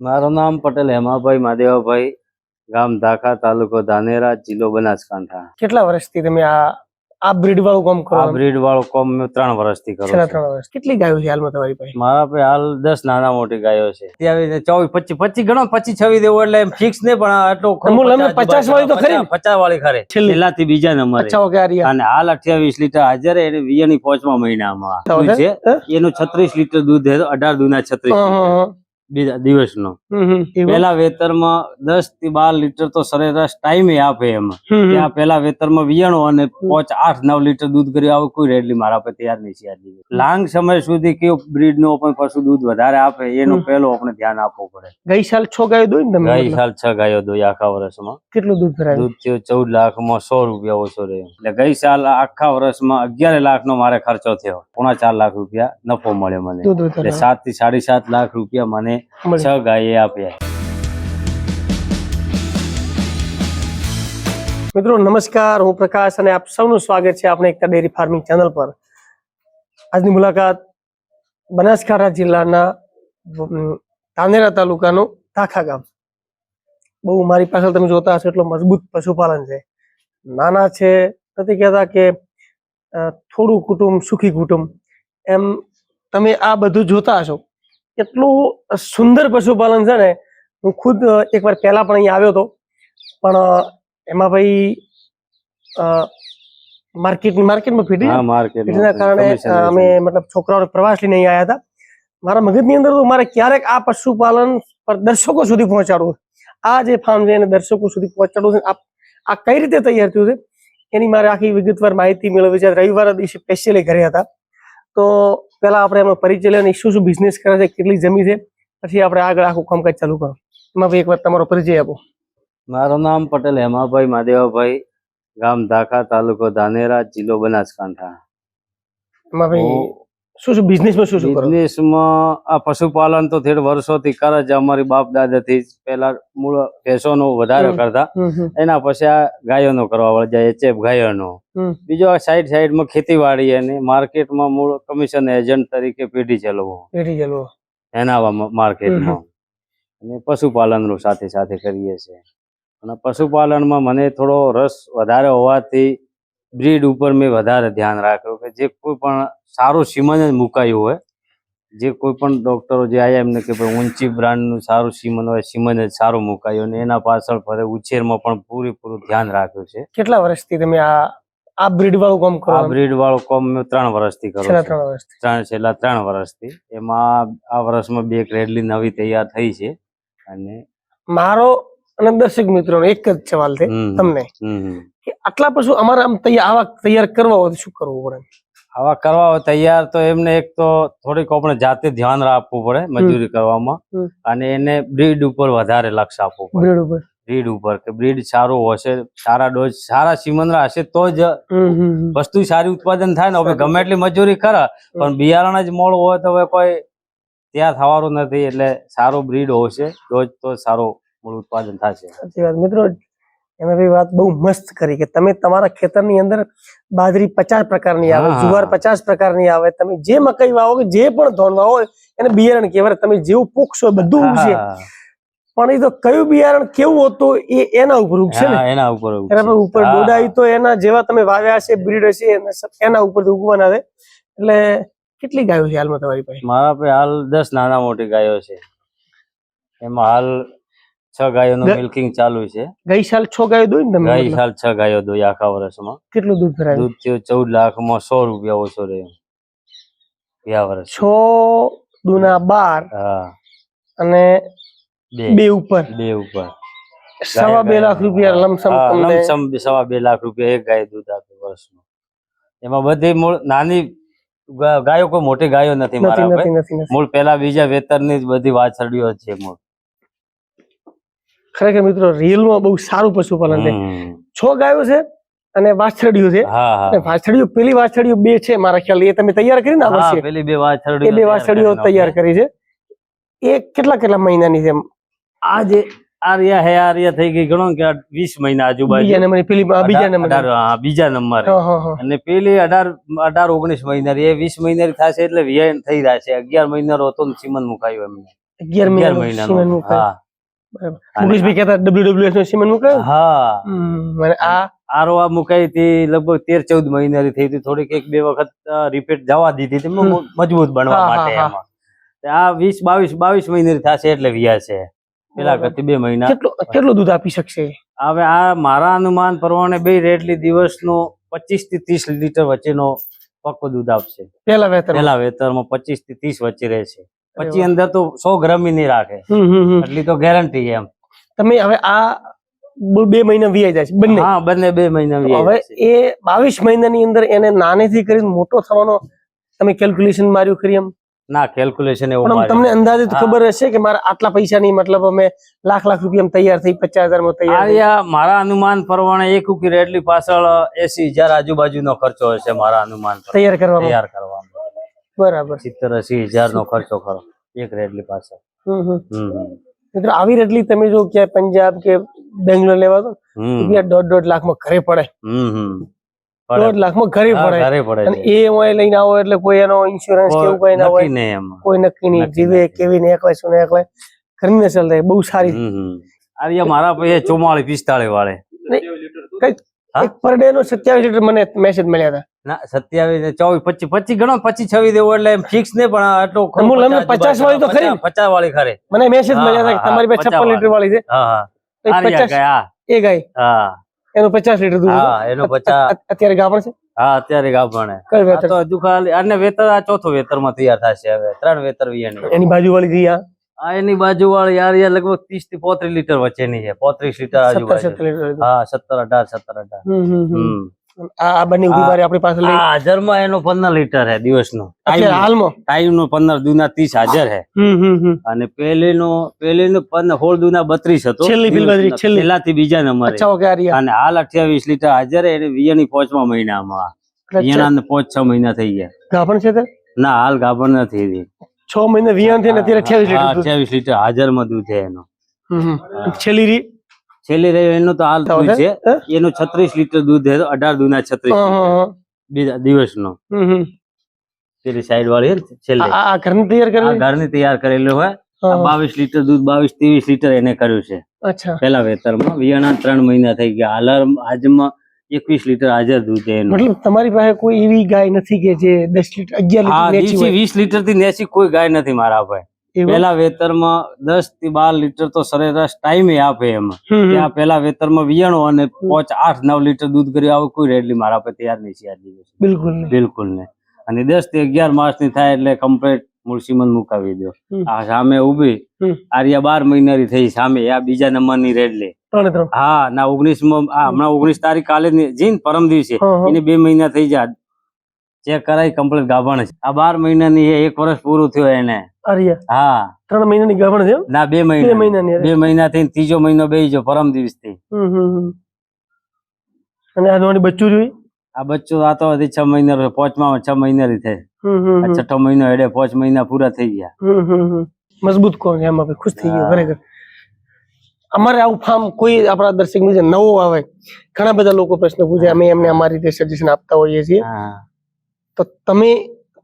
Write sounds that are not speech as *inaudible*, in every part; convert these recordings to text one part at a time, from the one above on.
મારું નામ પટેલ હેમાભાઈ માદેવાભાઈ ગામ ધાખા તાલુકો ધાનેરા જિલ્લો બનાસકાંઠા. કેટલા વર્ષથી તમે આ આ બ્રીડ વાળું કામ કરો? આ બ્રીડ વાળું કોમ મેં ત્રણ વર્ષથી કરું છેલ્લા છું. ત્રણ વર્ષ. કેટલી ગાયો છે હાલમાં તમારી પાસે? મારા પાસે હાલ દસ નાના મોટી ગાયો છે. ત્યાં ચોવીસ પચીસ પચીસ ગણો પચીસ છવી દેવું એટલે ફિક્સ નહીં પણ અમને 50 વાળી તો ખરી. ને? પચાસ વાળી ખરે. છેલ્લી? છેલ્લાથી બીજા નંબર અને હાલ અઠ્યાવીસ લીટર હાજર એને વીએની પાંચમા મહિનામાં. છે? એનું છત્રીસ લીટર દૂધ અઢાર દૂધના છત્રીસ. બીજા દિવસનો? પેલા વેતરમાં દસથી બાર લીટર તો સરેરાશ ટાઈમે આપે એમાં. ત્યાં પેલા વેતરમાં વિયાણો અને પોચ આઠ નવ લીટર દૂધ કરી આવું કોઈ રેડલી મારા પર તૈયાર નહીં છે લાંગ સમય સુધી કયો બ્રીડ નો પણ પશુ દૂધ વધારે આપે એનું પેલો આપણે ધ્યાન આપવું પડે. ગઈ સાલ છ ગાયો દોઈ ને તમે ગઈ સાલ છ ગાયો દોઈ આખા વર્ષમાં. કેટલું દૂધ ભરાય? દૂધ થયું ચૌદ લાખમાં સો રૂપિયા ઓછો રહ્યો. એટલે ગઈ સાલ આખા વર્ષમાં અગિયાર લાખ નો મારે ખર્ચો થયો. પોણા ચાર લાખ રૂપિયા નફો મળ્યો મને. એટલે સાતથી સાડી સાત લાખ રૂપિયા મને છ ગાયે આપ્યા મિત્રો નમસ્કાર. હું પ્રકાશ અને આપ સૌનું સ્વાગત છે આપણે એકતા ડેરી ફાર્મિંગ ચેનલ પર. આજની મુલાકાત બનાસકાંઠા જિલ્લાના તાનેરા તાલુકાનું તાખા ગામ. બહુ મારી પાછળ તમે જોતા હશો એટલો મજબૂત પશુપાલન છે. નાના છે નથી કહેતા કે થોડું કુટુંબ સુખી કુટુંબ. એમ તમે આ બધું જોતા હશો. એટલું સુંદર પશુપાલન છે ને હું ખુદ એકવાર પહેલા પણ અહીંયા આવ્યો હતો. પણ એમાં ભાઈ માર્કેટ માર્કેટમાં ફીટી ફીટીના કારણે અમે મતલબ છોકરાઓને પ્રવાસ લઈને અહીંયા આવ્યા હતા. મારા મગજની અંદર તો મારે ક્યારેક આ પશુપાલન પર દર્શકો સુધી પહોંચાડવું આ જે ફાર્મ છે એને દર્શકો સુધી પહોંચાડવું છે. આ કઈ રીતે તૈયાર થયું છે? એની મારે આખી વિગતવાર માહિતી મેળવવી છે. રવિવારે દિવસે સ્પેશિયલી ઘરે હતા. તો પહેલા આપણે એમનો પરિચય લઈને શું શું બિઝનેસ કરે છે કેટલી જમી છે પછી આપણે આગળ આખું કામકાજ ચાલુ કરો. એમાં ભાઈ એકવાર તમારો પરિચય આપો. મારું નામ પટેલ હેમાભાઈ માદેવાભાઈ ગામ ધાખા તાલુકો ધાનેરા જિલ્લો બનાસકાંઠા. એમાં ભાઈ શું શું બિઝનેસમાં શું શું બિઝનેસમાં આ પશુપાલન તો થેડ વર્ષોથી કરે છે. અમારી બાપ દાદાથી. પેલા મૂળ ભેંસોનું વધારે કરતા. એના પછી આ ગાયોનો કરવા જાય એચએફ ગાયોનો. બીજો આ સાઈડ સાઈડમાં ખેતીવાડી અને માર્કેટમાં મૂળ કમિશન એજન્ટ તરીકે પેઢી ચલાવો. પેઢી ચાલો એના માર્કેટમાં અને પશુપાલનનું સાથે સાથે કરીએ છીએ. અને પશુપાલનમાં મને થોડો રસ વધારે હોવાથી બ્રીડ ઉપર મેં વધારે ધ્યાન રાખ્યું કે જે કોઈ પણ સારું સીમન જ મુકાયું હોય જે કોઈ પણ ડૉક્ટરો જે આવ્યા એમને કે ભાઈ ઊંચી બ્રાન્ડનું સારું સીમન હોય સીમન જ સારું મુકાયું અને એના પાછળ ફરે ઉછેરમાં પણ પૂરેપૂરું ધ્યાન રાખ્યું છે. કેટલા વર્ષથી તમે આ આ બ્રીડ વાળું કામ કરો આ બ્રીડ વાળું કોમ મેં ત્રણ વર્ષથી કરું છેલ્લા ત્રણ વર્ષથી. ત્રણ છેલ્લા ત્રણ વર્ષથી. એમાં આ વર્ષમાં બે ક્રેડલી નવી તૈયાર થઈ છે. અને મારો અને દર્શક મિત્રોનો એક જ સવાલ છે તમને. કે આટલા પશુ અમારે આમ તૈયાર આવા તૈયાર કરવા હોય શું કરવું પડે? આવા કરવા હોય તૈયાર તો એમને એક તો થોડીક આપણે જાતે ધ્યાન રાખવું પડે મજૂરી કરવામાં. અને એને બ્રીડ ઉપર વધારે લક્ષ આપવું પડે. બ્રીડ ઉપર. બ્રીડ ઉપર કે બ્રીડ સારું હશે સારા ડોઝ સારા સિમંદરા હશે તો જ. વસ્તુ સારી ઉત્પાદન થાય ને. હવે ગમે એટલી મજૂરી કરે પણ બિયારણ જ મોડું હોય તો હવે કોઈ તૈયાર થવાનું નથી એટલે સારું બ્રીડ હશે ડોઝ તો સારું મૂળ ઉત્પાદન થશે. સાચી વાત. મિત્રો એમ ભાઈ વાત બહુ મસ્ત કરી કે તમે તમારા ખેતરની અંદર બાજરી પચાસ પ્રકારની આવે જુવાર પચાસ પ્રકારની આવે તમે જે મકાઈ વાવો કે જે પણ ધોન વાવો એને બિયારણ કહેવાય. તમે જેવું પૂછશો બધું ઉગશે. પણ એ તો કયું બિયારણ કેવું હતું એ એના ઉપર ઉગશે ને? એના ઉપર. એના ઉપર ડોડાઈ તો એના જેવા તમે વાવ્યા હશે બ્રીડ હશે એના ઉપર ઉગવાના છે. એટલે કેટલી ગાયો છે હાલમાં તમારી પાસે? મારા પાસે હાલ દસ નાના મોટી ગાયો છે. એમાં હાલ છ ગાયોનું મિલ્કિંગ ચાલુ છે. ગઈ સાલ છ ગાયો દોઈ ને તમે ગઈ સાલ છ ગાયો દોઈ આખા વર્ષમાં. કેટલું દૂધ ભરાય? દૂધ થયું ચૌદ લાખમાં સો રૂપિયા ઓછો રહ્યો. ગયા વર્ષ. છ દુના બાર હા. અને બે. ઉપર. બે ઉપર. સવા બે લાખ રૂપિયા લમસમ લમસમ સવા બે લાખ રૂપિયા એક ગાય દૂધ આપે વર્ષમાં. એમાં બધી મૂળ નાની ગાયો કોઈ મોટી ગાયો નથી મારા મૂળ પેલા બીજા વેતરની જ બધી વાછરડીઓ છે મૂળ. ખરેખર મિત્રો રિયલમાં બહુ સારું પશુપાલન છે. છ ગાયો છે અને વાછરડીઓ છે. અને હા. વાછરડીઓ પેલી વાછરડીઓ બે છે મારા ખ્યાલ એ તમે તૈયાર કરી ને આ પેલી બે વાછરડીઓ બે વાછરડીઓ તૈયાર કરી છે. એ કેટલા કેટલા મહિનાની છે આ જે આર્યા હે આર્યા થઈ ગઈ ગણો કે વીસ મહિના આજુબાજુ. બીજા નંબર પેલી બીજા નંબર. હા, બીજા નંબરે. અને પેલી અઢાર અઢાર ઓગણીસ મહિનાની એ વીસ મહિનાની થશે એટલે વીએન થઈ જશે છે. અગિયાર મહિનાનો હતો ને ચીમન મુકાયો એમને. અગિયાર મહિના મહિનાનો સિમેન્ટ મુકાયો. મુકેશભાઈ કહેતા ડબ્લ્યુડબ્લ્યુએસ નો સિમેન્ટ મુકાય હા. મને આ? આરવા મુકાઈ હતી લગભગ તેર ચૌદ મહિનાની થઈ હતી. થોડીક એક બે વખત રિપીટ જવા દીધી હતી. મજબૂત બનવા માટે એમાં. આ વીસ બાવીસ બાવીસ મહિનાની થશે એટલે વ્યા છે. પેલા કરતી બે મહિના. કેટલું દૂધ આપી શકશે? હવે આ મારા અનુમાન પ્રમાણે બે રેટલી દિવસનો પચીસથી ત્રીસ લીટર વચ્ચેનો પક્કો દૂધ આપશે. પેલા વેતર પેલા વેતરમાં પચીસથી ત્રીસ વચ્ચે રહેશે. અરે પછી અંદર તો સો ગ્રામ નહીં રાખે. એટલી તો ગેરંટી એમ. તમે હવે આ બે મહિના વીઆઈ જાય છે બંને? હા બંને બે મહિના હવે એ બાવીસ મહિનાની અંદર એને નાનેથી કરીને મોટો થવાનો તમે કેલ્ક્યુલેશન માર્યું કરી એમ? ના કેલ્ક્યુલેશન એવું તમને અંદાજિત. ખબર હશે કે મારા આટલા પૈસા ની મતલબ અમે લાખ લાખ રૂપિયા તૈયાર થઈ પચાસ હજારમાં તૈયાર મારા અનુમાન પ્રમાણે એક ઉકી રેટલી પાછળ એસી હજાર આજુબાજુનો ખર્ચો હશે મારા અનુમાન તૈયાર કરવા તૈયાર કરવામાં બરાબર. સિત્તેર એસી હજાર નો ખર્ચો ખરો. એક રેટલી પાછળ. મિત્રો આવી રેટલી તમે જો ક્યાંય પંજાબ કે બેંગ્લોર લેવા તો હમ. રૂપિયા દોઢ લાખમાં ઘરે પડે. દોઢ લાખમાં ઘરે પડે. અને એ હોય લઈને આવો એટલે કોઈ એનો ઇન્સ્યોરન્સ કેવું કઈ ના હોય. કોઈ નક્કી નહીં. જીવે. કેવી ને એકલાય શું ને એકલાય. ઘરની નસલ થાય બહુ સારી. મારા પાસે ચોમાળી પિસ્તાળી વાળે? એક પર ડે નો સત્યાવીસ લીટર મને મેસેજ મળ્યા હતા. ના સત્યાવીસ ને ચોવીસ પચીસ પચીસ ગણો પચીસ છવી દેવો એટલે એમ ફિક્સ ને પણ આટલો હું પચાસ 50 વાળી તો ખરી. ને? પચાસ- પચાસ વાળી ખરે. મને મેસેજ મળ્યા હતા કે તમારી પાસે પચાસ છપ્પન લીટર વાળી છે. હા હા. તો એ ગાય. હા. એનું પચાસ લીટર દૂધ હા એનો પચાસ. અત- અત્યારે ગાભણ છે? હા અત્યારે ગાભણ છે. તો હજુ ખાલી અને વેતર આ ચોથો વેતરમાં તૈયાર થશે હવે ત્રણ વેતર વિયાની એની બાજુ વાળી જઈ આ. આ એની બાજુ વાળી યાર યાર લગભગ ત્રીસથી પોત્રીસ લીટર વચ્ચેની છે. પોત્રીસ લીટર આજુબાજુ. હા સત્તર અઢાર સત્તર અઢાર. આ ઊભી આપણી પાસે એનો પંદર લીટર હાલમાં? ટાઈમ નો પંદર દુના ત્રીસ હાજર હે હમ પેલી પેલીનો પેલીનો પંદર સોળ દુના બત્રીસ હતો. છેલ્લી બીજા નંબરે. અને હાલ અઠ્યાવીસ લીટર હાજર એને વિયાની પાંચમા મહિનામાં. વિયાના છ મહિના થઈ ગયા. ગાભણ છે ના હાલ ગાભણ નથી. છ મહિના વિયાન થઈને અત્યારે અઠ્યાવીસ લીટર અઠ્યાવીસ લીટર હાજરમાં દૂધ છે એનો. છેલ્લી રી. છેલ્લી રહ્યો એનો તો હાલ દૂધ છે? એનું છત્રીસ લીટર દૂધ છે અઢાર દૂધના છત્રીસ. બીજા દિવસનો. પેલી સાઈડ વાળી છેલ્લે. આ આ ઘરની તૈયાર કરેલી? ઘરની તૈયાર કરેલું હોય. બાવીસ લીટર દૂધ બાવીસ ત્રેવીસ લીટર એને કર્યું છે. પેલા વેતરમાં. વિયાણા ત્રણ મહિના થઈ ગયા. હાલ આજમાં એકવીસ લીટર હાજર દૂધ છે મતલબ તમારી પાસે કોઈ એવી ગાય નથી કે જે દસ લીટર અગિયાર લીટર વીસ લીટરથી નેસી કોઈ ગાય નથી મારા એવું? પેલા વેતરમાં દસથી બાર લીટર તો સરેરાશ ટાઈમે આપે એમાં. ત્યાં પેલા વેતરમાં વિયાણો અને પાંચ આઠ નવ લીટર દૂધ કરી આવું કોઈ રેડલી મારા પાસે તૈયાર નહીં છે બિલકુલ બિલકુલ ને અને દસથી અગિયાર માસની થાય એટલે કમ્પ્લીટ મૂળસીમન મુકાવી દો. આ સામે ઊભી. આર્યા બાર મહિનાની થઈ સામે આ બીજા નંબરની રેડ લે. હા ના ઓગણીસમાં હમણાં ઓગણીસ તારીખ કાલે જીન પરમ દિવસે. એને બે મહિના થઈ જા. ચેક કરાય કમ્પ્લીટ ગાભણ છે. આ બાર મહિનાની એક વર્ષ પૂરું થયું એને. હા. ત્રણ મહિનાની ગાભણ છે ના બે મહિના બે મહિના થઈ ત્રીજો મહિનો બે જો પરમ દિવસથી. અને આ બચ્ચું જોઈ? આ બચ્ચો આ તો હજી છ મહિના. પાંચમા છ મહિના થી છઠ્ઠો મહિનો હેડે પાંચ મહિના પૂરા થઈ ગયા. મજબૂત કોણ એમાં? ખુશ થઈ ગયો ખરેખર અમારે આવું ફાર્મ કોઈ આપણા દર્શક ને નવો આવે ઘણા બધા લોકો પ્રશ્ન પૂછે અમે એમને અમારી રીતે સજેશન આપતા હોઈએ છીએ. તો તમે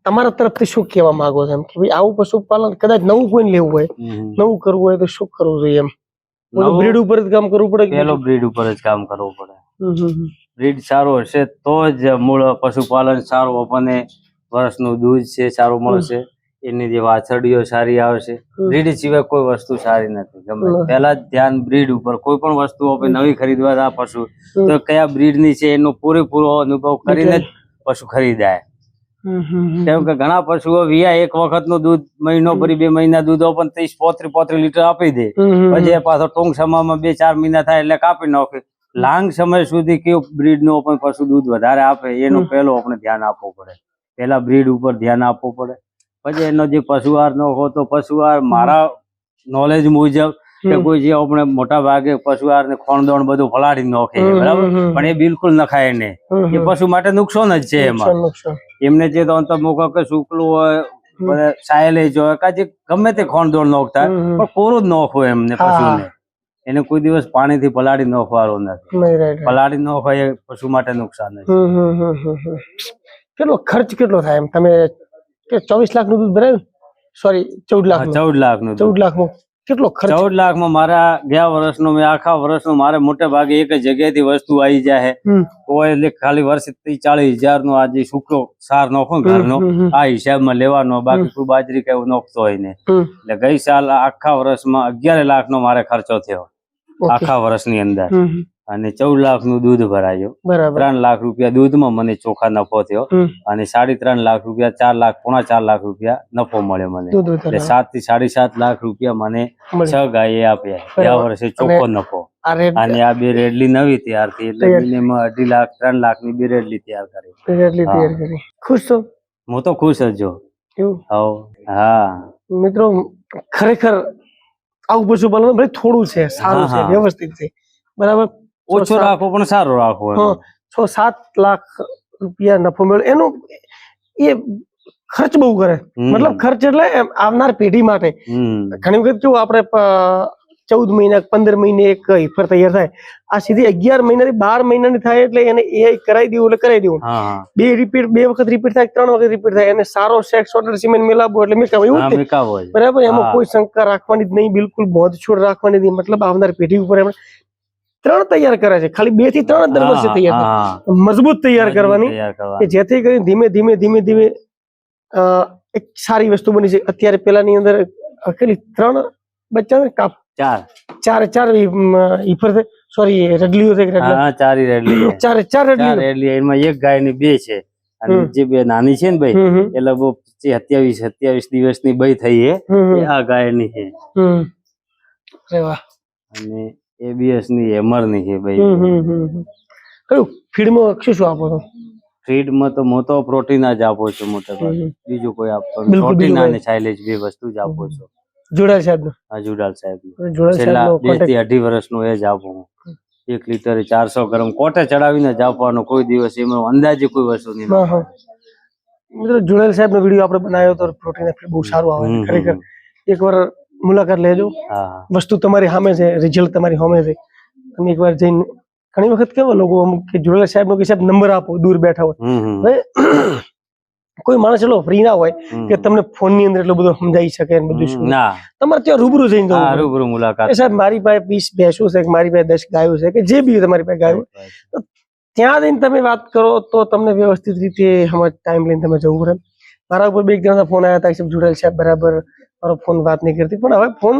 તમારા તરફથી શું કહેવા માંગો છો એમ? કે ભાઈ આવું પશુપાલન કદાચ નવું કોઈને લેવું હોય નવું કરવું હોય તો શું કરવું જોઈએ એમ? બ્રીડ ઉપર જ કામ કરવું પડે પેલો બ્રીડ ઉપર જ કામ કરવું પડે. બ્રીડ સારો હશે તો જ મૂળ પશુપાલન સારું આપણને વર્ષનું દૂધ છે સારું મળશે એની જે વાછરડીઓ સારી આવશે. બ્રીડ સિવાય કોઈ વસ્તુ સારી નથી ગમે. પહેલા જ ધ્યાન બ્રીડ ઉપર કોઈ પણ વસ્તુ આપણે નવી ખરીદવા જાય પશુ તો કયા બ્રીડની છે એનો પૂરેપૂરો અનુભવ કરીને જ પશુ ખરીદાય. કેમ કે ઘણા પશુઓ વિયા એક વખતનું દૂધ મહિનો ભરી બે મહિના દૂધ પણ ત્રીસ પોત્રીસ પોત્રી લીટર આપી દે. પછી પાછો ટૂંક સમયમાં બે ચાર મહિના થાય એટલે કાપી નાખે. લાંગ સમય સુધી કેવું બ્રીડનું પણ પશુ દૂધ વધારે આપે એનું. પહેલું આપણે ધ્યાન આપવું પડે. પેલા બ્રીડ ઉપર ધ્યાન આપવું પડે. પછી એનો જે પશુહાર નો હો તો પશુહાર મારા નોલેજ મુજબ કે કોઈ જે આપણે મોટા ભાગે પશુહાર ને ખોણદોણ બધું ફલાડી નાખે છે બરાબર. પણ એ બિલકુલ નખાય હમ, એ પશુ માટે નુકસાન જ છે એમાં. એમને જે તો મૂકો કે શુકલું હોય સાયલે સાયલેજ હોય કાજે ગમે તે ખોણદોણ નોખતા. પણ કોરું જ નોખો એમને પશુને. એને કોઈ દિવસ પાણીથી પલાળી નોખવાનો નથી. પલાળી નોખો એ પશુ માટે નુકસાન છે. કેટલો ખર્ચ કેટલો થાય એમ? તમે કે ચોવીસ લાખનું દૂધ બનાવ્યું? સોરી ચૌદ લાખ ચૌદ લાખનું ચૌદ લાખમાં કેટલો ખર્ચ? ચૌદ લાખમાં મારા ગયા વર્ષનો મેં આખા વર્ષનો મારે મોટે ભાગે એક જ જગ્યાએથી વસ્તુ આવી જાય. કોઈ એટલે ખાલી વર્ષ ત્રીસ ચાલીસ હજાર નો આજે સુકડો સાર નોખો ને ઘરનો આ હિસાબ હિસાબમાં લેવાનો બાકી કોઈ બાજરી કે એવું નાખતો હોય ને એટલે ગઈ સાલ આખા વર્ષમાં અગિયાર લાખ નો મારે ખર્ચો થયો. આખા વર્ષની અંદર. અને ચૌદ લાખનું દૂધ ભરાયું. ત્રણ લાખ રૂપિયા દૂધમાં મને ચોખા નફો થયો. અને સાડી ત્રણ લાખ રૂપિયા ચાર લાખ પોણા ચાર લાખ રૂપિયા નફો મળ્યો મને. એટલે સાતથી સાડી સાત લાખ રૂપિયા મને. છ ગાયે આપ્યા. ગયા વર્ષે ચોખ્ખો નફો. અને આ બે રેડલી નવી તૈયાર થઈ એટલે મિનિમમ અઢી લાખ ત્રણ લાખની બે રેડલી તૈયાર કરી. એટલી તૈયાર કરી. ખુશ છો? હું તો ખુશ જ જો હા. મિત્રો ખરેખર આવું પશુપાલન ભલે થોડું છે સારું છે વ્યવસ્થિત છે. બરાબર? ઓછો સાત- રાખવો પણ સારો રાખવો એમ. હા, છ સાત લાખ રૂપિયા નફો મેળવે એનો એ ખર્ચ બહુ કરે હમ. મતલબ ખર્ચ એટલે એમ આવનાર પેઢી માટે હમ. ઘણી વખત કેવું આપણે પ- ચૌદ મહિના પંદર મહિને એક હિફર તૈયાર થાય આ સીધી અગિયાર મહિનાથી બાર મહિનાની થાય એટલે એને એ કરાવી દેવું એટલે કરાવી દેવું હા હા બે રિપીટ બે વખત રિપીટ થાય ત્રણ વખત રિપીટ થાય અને સારો સેક્સ ઓર્ડર સિમેન્ટ મિલાવવો એટલે મેં કહ્યું એવું હા જ ને? મિકાવો છે. બરાબર એમાં હા. કોઈ શંકા રાખવાની જ નહીં બિલકુલ બોધછોડ રાખવાની નહીં મતલબ આવનાર પેઢી ઉપર એમણે ત્રણ તૈયાર કરે છે. ખાલી બેથી ત્રણ દર વર્ષે તૈયાર હા. હા. મજબૂત તૈયાર કરવાની કે જેથી કરીને ધીમે ધીમે ધીમે ધીમે એક સારી વસ્તુ બની છે. અત્યારે પેલાની અંદર ખાલી ત્રણ બચ્ચા ને કાપ. ચાર. ચાર ચાર ઈફર છે સોરી રડલીઓ છે ચાર હા રડલા હા, ચારી રેડલી *clears throat* ચાર રડલીઓ. રેડલી એમાં એક ગાયની બે છે. અને જે બે નાની છે ને ભાઈ એ લગભગ સત્યાવીસ સત્યાવીસ દિવસની બઈ થઈ છે. આ ગાયની છે અને એબીએસની હેમરની છે ભાઈ. કયું? ફીડમાં શું શું આપો છો? ફીડમાં તો મોટો પ્રોટીન જ આપો છો મોટા ભાગે. બીજું કોઈ આપતો પ્રોટીન અને સાયલેજ બે વસ્તુ જ આપો છો. જોડાલ સાહેબ નો જોડાલ સાહેબ છેલ્લા બેથી અઢી વર્ષનું એ જ આપું હું. એક લીટર ચારસો ગ્રામ કોટે ચડાવીને જ આપવાનો કોઈ દિવસ એમાં અંદાજે કોઈ વસ્તુ નહીં હા હા. મિત્રો જોડાલ સાહેબ નો વીડિયો આપણે બનાવ્યો તો પ્રોટીન બહુ સારું આવે ખરેખર. એકવાર મુલાકાત લેજો. હા. હા. વસ્તુ તમારી સામે છે રિઝલ્ટ તમારી સામે છે. તમે એકવાર જઈને ઘણી વખત કેવા લોકો અમુક કે જોડાલ સાહેબ નો કે સાહેબ નંબર આપો દૂર બેઠા હોય. હમ, હમ. હવે કોઈ માણસ એટલો ફ્રી ના હોય હમ. કે તમને ફોનની અંદર એટલો બધો સમજાઈ શકે ને બધું હમ, શું. ના. તમારે ત્યાં રૂબરૂ જઈને જવું હા પડે. રૂબરૂ મુલાકાત. કે સાહેબ મારી પાસે વીસ ભેંસો છે કે મારી પાસે દસ ગાયો છે કે જે બી તમારી પાસે ગાયો. હોય, ત્યાં જઈને તમે વાત કરો તો તમને વ્યવસ્થિત રીતે હમણાં ટાઈમ લઈને તમે જવું પડે. મારા ઉપર બે એક જણા ફોન આવ્યા હતા કે સાહેબ જોડાયેલ સાહેબ બરાબર મારો ફોન વાત નહીં કરતી. પણ હવે ફોન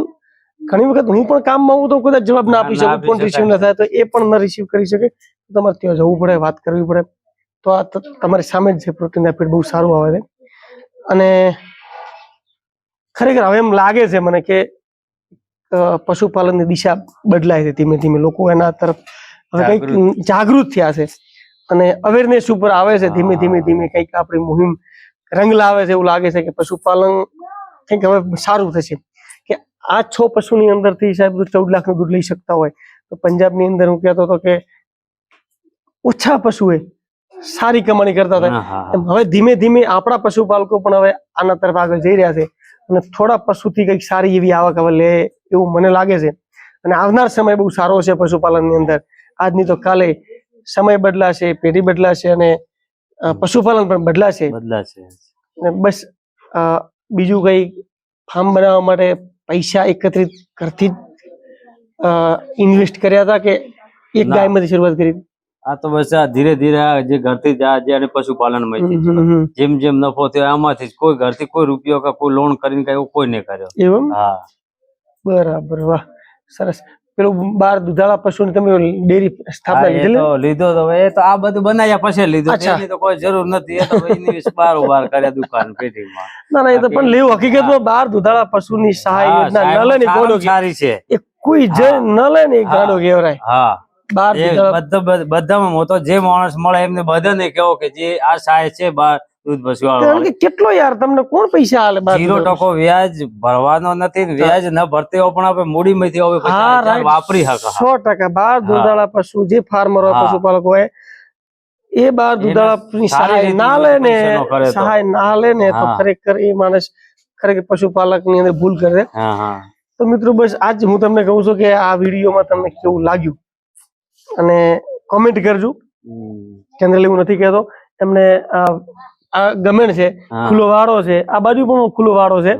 ઘણી વખત હું પણ કામમાં હું તો કદાચ જવાબ ના આપી શકું. ફોન રિસીવ ના થાય તો એ પણ ન રિસીવ કરી શકે. તમારે ત્યાં જવું પડે વાત કરવી પડે. તો આ તમારી સામે જ છે પ્રોટીન ફીડ બહુ સારું આવે છે. અને ખરેખર હવે એમ લાગે છે મને કે પશુપાલનની દિશા બદલાય છે ધીમે ધીમે. લોકો એના તરફ હવે કંઈક જાગૃત. થયા છે. અને અવેરનેસ ઉપર આવે છે ધીમે ધીમે ધીમે. કંઈક આપણી મુહિમ રંગ લાવે છે એવું લાગે છે કે પશુપાલન કંઈક હવે સારું થશે. કે આ છ પશુની અંદરથી સાહેબ ચૌદ લાખનું દૂધ લઈ શકતા હોય તો પંજાબની અંદર હું કહેતો હતો કે ઓછા પશુએ સારી કમાણી કરતા હતા. હવે ધીમે ધીમે આપણા પશુપાલકો પણ હવે આના તરફ આગળ જઈ રહ્યા છે. અને થોડા પશુથી કંઈક સારી એવી આવક હવે લે એવું મને લાગે છે. અને આવનાર સમય બહુ સારો છે પશુપાલનની અંદર. આજની તો કાલે સમય બદલાશે પેઢી બદલાશે અને પશુપાલન પણ બદલાશે. બદલાશે. અને બસ બીજું કંઈ ફાર્મ બનાવવા માટે પૈસા એકત્રિત કરતી જ ઇન્વેસ્ટ કર્યા હતા કે એક ગાયમાંથી શરૂઆત કરી? આ તો બસ આ ધીરે ધીરે આ જે ઘરથી જ આ જે આને પશુપાલન. જેમ જેમ નફો થયો આમાંથી જ કોઈ ઘરથી કોઈ રૂપિયો કે કોઈ લોન કરીને કઈ એવું કોઈ નહીં કર્યો. એવું હા. બરાબર વાહ. સરસ. પેલું બાર દુધાળા પશુની તમે ડેરી સ્થાપના લીધેલી? લીધો તો એ તો આ બધું બનાવ્યા પછી લીધો એની તો કોઈ જરૂર નથી એ તો એની બાર બાર કર્યા દુકાન પેટીમાં ના ના એ તો પણ લેવું હકીકતમાં બાર દુધાળા પશુની સહાય યોજના ન લે ને ગોળો સારી છે. એ કોઈ જે. ન લે ને. ગાડો કહેવાય હા. બાર બધા બધામાં મોટો જે માણસ મળે એમને બધાને કેવો કે જે આ સહાય છે બાર દૂધ પશુ કેટલો યાર તમને કોણ પૈસા હાલે જીરો ટકો વ્યાજ ભરવાનો નથી વ્યાજ ન ભરતે પણ આપણે મૂડી માંથી હવે. વાપરી હક સો ટકા. બાર દૂધાળા પશુ જે ફાર્મર હોય પશુપાલક હોય એ બાર દુધાળા સહાય ના લે ને. સહાય ના લે ને તો ખરેખર એ માણસ ખરેખર પશુપાલકની અંદર ભૂલ કરે. તો મિત્રો બસ આજ હું તમને કહું છું કે આ વિડીયોમાં તમને કેવું લાગ્યું? અને કોમેન્ટ કરજો. જનરલી હું નથી કહેતો. એમને આ ગમેણ છે ખુલ્લો વાડો છે આ બાજુ પણ ખુલ્લો વાળો છે.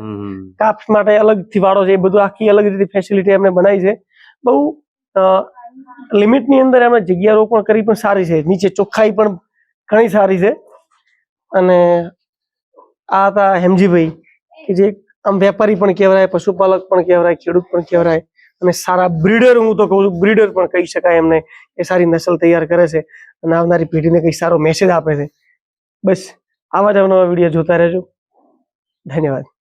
કાપ્સ માટે અલગથી વાળો છે એ બધું આખી અલગ રીતે ફેસિલિટી એમને બનાવી છે. બહુ લિમિટની અંદર એમણે જગ્યા રોપણ કરી પણ સારી છે. નીચે ચોખ્ખાઈ પણ ઘણી સારી છે. અને આ હતા હેમજીભાઈ કે જે આમ વેપારી પણ કહેવાય પશુપાલક પણ કહેવાય ખેડૂત પણ કહેવાય અને સારા બ્રીડર હું તો કહું છું બ્રીડર પણ કહી શકાય એમને એ સારી નસલ તૈયાર કરે છે અને આવનારી પેઢીને કંઈ સારો મેસેજ આપે છે. બસ. આવા જ અવનવા વીડિયો જોતા રહેજો. ધન્યવાદ.